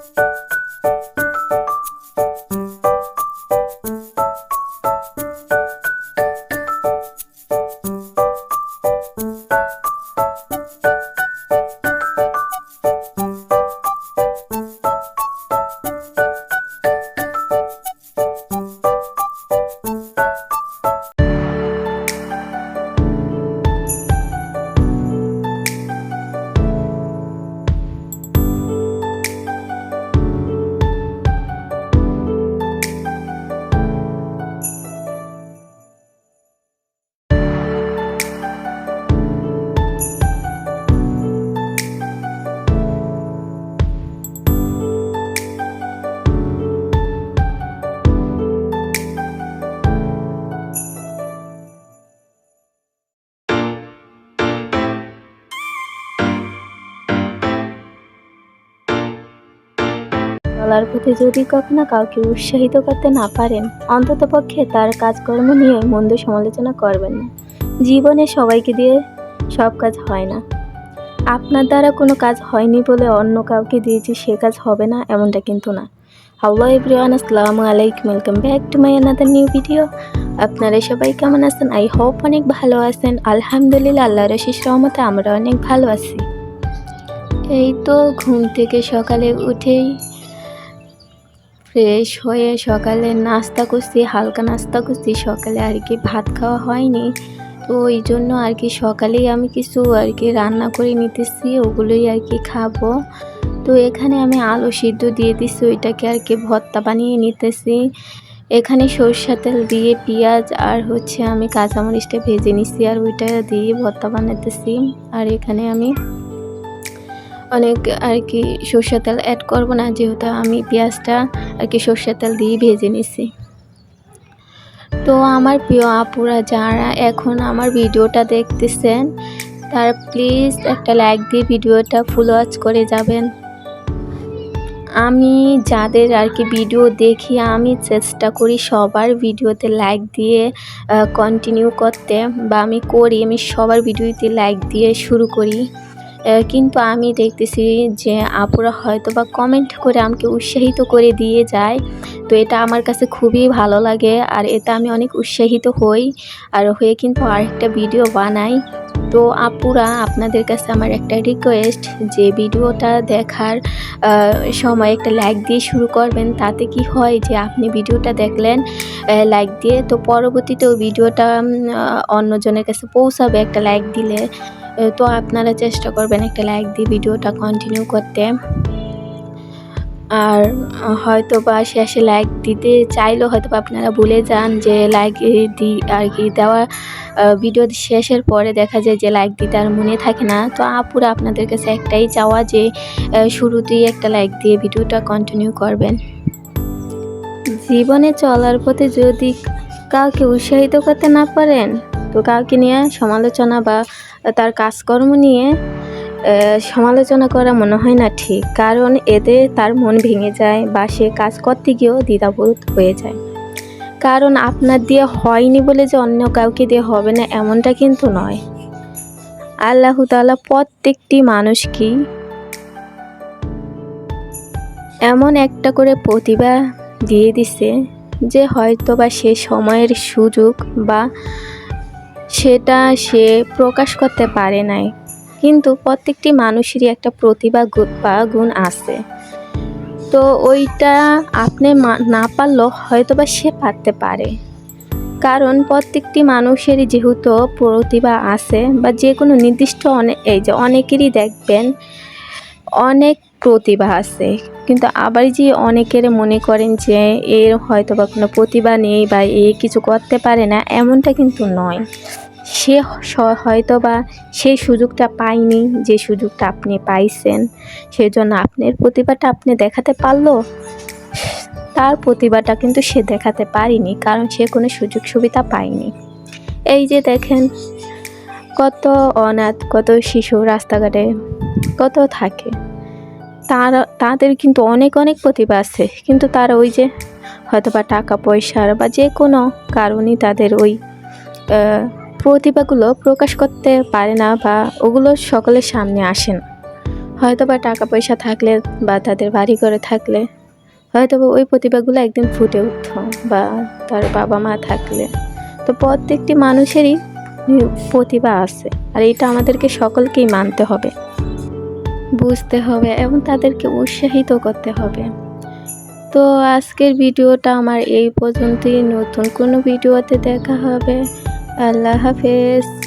Thank চলার পথে যদি কখনো কাউকে উৎসাহিত করতে না পারেন অন্ততপক্ষে তার কাজকর্ম নিয়ে মন্দ সমালোচনা করবেন না। জীবনে সবাইকে দিয়ে সব কাজ হয় না। আপনার দ্বারা কোনো কাজ হয়নি বলে অন্য কাউকে দিয়েছি সে কাজ হবে না, এমনটা কিন্তু না। হ্যালো এভরিওয়ান আসসালামু আলাইকুম, welcome back to my another new video আপনারা সবাই কেমন আছেন? আই হোপ অনেক ভালো আছেন। আলহামদুলিল্লাহ আল্লাহ রশিস রহমতে আমরা অনেক ভালো আছি। এই তো ঘুম থেকে সকালে উঠেই ফ্রেশ হয়ে সকালে নাস্তা করছি, হালকা নাস্তা করছি। সকালে আর কি ভাত খাওয়া হয়নি। তো ওই জন্য আর কি সকালেই আমি কিছু আর কি রান্না করে নিতেছি, ওগুলোই আর কি খাব। তো এখানে আমি আলু সিদ্ধ দিয়ে দিচ্ছি ওইটাকে আর কি ভর্তা বানিয়ে নিতেছি। এখানে সরষা তেল দিয়ে পেঁয়াজ আর হচ্ছে আমি কাঁচামরিচটা ভেজে নিচ্ছি আর ওইটা দিয়ে ভর্তা বানাতেছি। আর এখানে আমি অনেক আর কি সর্ষের তেল অ্যাড করব না, যেহেতু আমি পেঁয়াজটা আর কি সর্ষের তেল দিয়ে ভেজে নিছি। তো আমার প্রিয় আপুরা যারা এখন আমার ভিডিওটা দেখতেছেন, তার প্লিজ একটা লাইক দিয়ে ভিডিওটা ফুল ওয়াচ করে যাবেন। আমি যাদের আর কি ভিডিও দেখি, আমি চেষ্টা করি সবার ভিডিওতে লাইক দিয়ে কন্টিনিউ করতে, বা আমি করি, আমি সবার ভিডিওতে লাইক দিয়ে শুরু করি। কিন্তু আমি দেখতেছি যে আপুরা হয়তো বা কমেন্ট করে আমাকে উৎসাহিত করে দিয়ে যায়। তো এটা আমার কাছে খুবই ভালো লাগে আর এটা আমি অনেক উৎসাহিত হই আর হয়ে কিন্তু আরেকটা ভিডিও বানাই। তো আপুরা, আপনাদের কাছে আমার একটা রিকোয়েস্ট যে ভিডিওটা দেখার সময় একটা লাইক দিয়ে শুরু করবেন। তাতে কি হয় যে আপনি ভিডিওটা দেখলেন লাইক দিয়ে তো পরবর্তীতে ভিডিওটা অন্যজনের কাছে পৌঁছাবে একটা লাইক দিলে। তো আপনারা চেষ্টা করবেন একটা লাইক দিয়ে ভিডিওটা কন্টিনিউ করতে। আর হয়তো বা শেষে লাইক দিতে চাইলেও হয়তো আপনারা ভুলে যান যে লাইক দি, আর কি দেওয়া ভিডিও শেষের পরে দেখা যায় যে লাইক দিতে আর মনে থাকে না। তো আপুরা আপনাদের কাছে একটাই চাওয়া যে শুরুতেই একটা লাইক দিয়ে ভিডিওটা কন্টিনিউ করবেন। জীবনে চলার পথে যদি কাউকে উৎসাহিত করতে না পারেন, তো কাউকে নিয়ে সমালোচনা বা তার কাজকর্ম নিয়ে সমালোচনা করা মনে হয় না ঠিক। কারণ এতে তার মন ভেঙে যায় বা সে কাজ করতে গিয়েও দ্বিধাবোধ হয়ে যায়। কারণ আপনার দিয়ে হয়নি বলে যে অন্য কাউকে দিয়ে হবে না, এমনটা কিন্তু নয়। আল্লাহ তাআলা প্রত্যেকটি মানুষকেই এমন একটা করে প্রতিভা দিয়ে দিছে যে হয়তো বা সে সময়ের সুযোগ বা সেটা সে প্রকাশ করতে পারে নাই। কিন্তু প্রত্যেকটি মানুষেরই একটা প্রতিভা বা গুণ আছে। তো ওইটা আপনি না পারলেও হয়তো বা সে পারতে পারে। কারণ প্রত্যেকটি মানুষেরই যেহেতু প্রতিভা আছে বা যে কোনো নির্দিষ্ট অনেক এই যে অনেকেরই দেখবেন, অনেক প্রতিভা আছে। কিন্তু আবার যে অনেকের মনে করেন যে এর হয়তো বা কোনো প্রতিভা নেই বা এ কিছু করতে পারে না, এমনটা কিন্তু নয়। সে হয়তো বা সেই সুযোগটা পায়নি যে সুযোগটা আপনি পাইছেন। সেই জন্য আপনার প্রতিভাটা আপনি দেখাতে পারল। তার প্রতিভাটা কিন্তু সে দেখাতে পারিনি, কারণ সে কোনো সুযোগ সুবিধা পায়নি। এই যে দেখেন, কত অনাথ, কত শিশু রাস্তাঘাটে, কত থাকে। তারা, তাদের কিন্তু অনেক অনেক প্রতিভা আছে। কিন্তু তারা ওই যে হয়তো বা টাকা পয়সার বা যে কোনো কারণেই তাদের ওই প্রতিভাগুলো প্রকাশ করতে পারে না বা ওগুলো সকলের সামনে আসে না। হয়তো বা টাকা, পয়সা থাকলে বা তাদের বাড়ি করে থাকলে হয়তো বা ওই প্রতিভাগুলো একদিন ফুটে উঠত বা তার বাবা মা থাকলে। তো প্রত্যেকটি মানুষেরই প্রতিভা আছে। আর এটা আমাদেরকে সকলকেই মানতে হবে। বুঝতে হবে এবং তাদেরকে উৎসাহিত করতে হবে। তো আজকের ভিডিওটা আমার এই পর্যন্তই। নতুন কোনো ভিডিওতে দেখা হবে। আল্লাহ হাফেজ।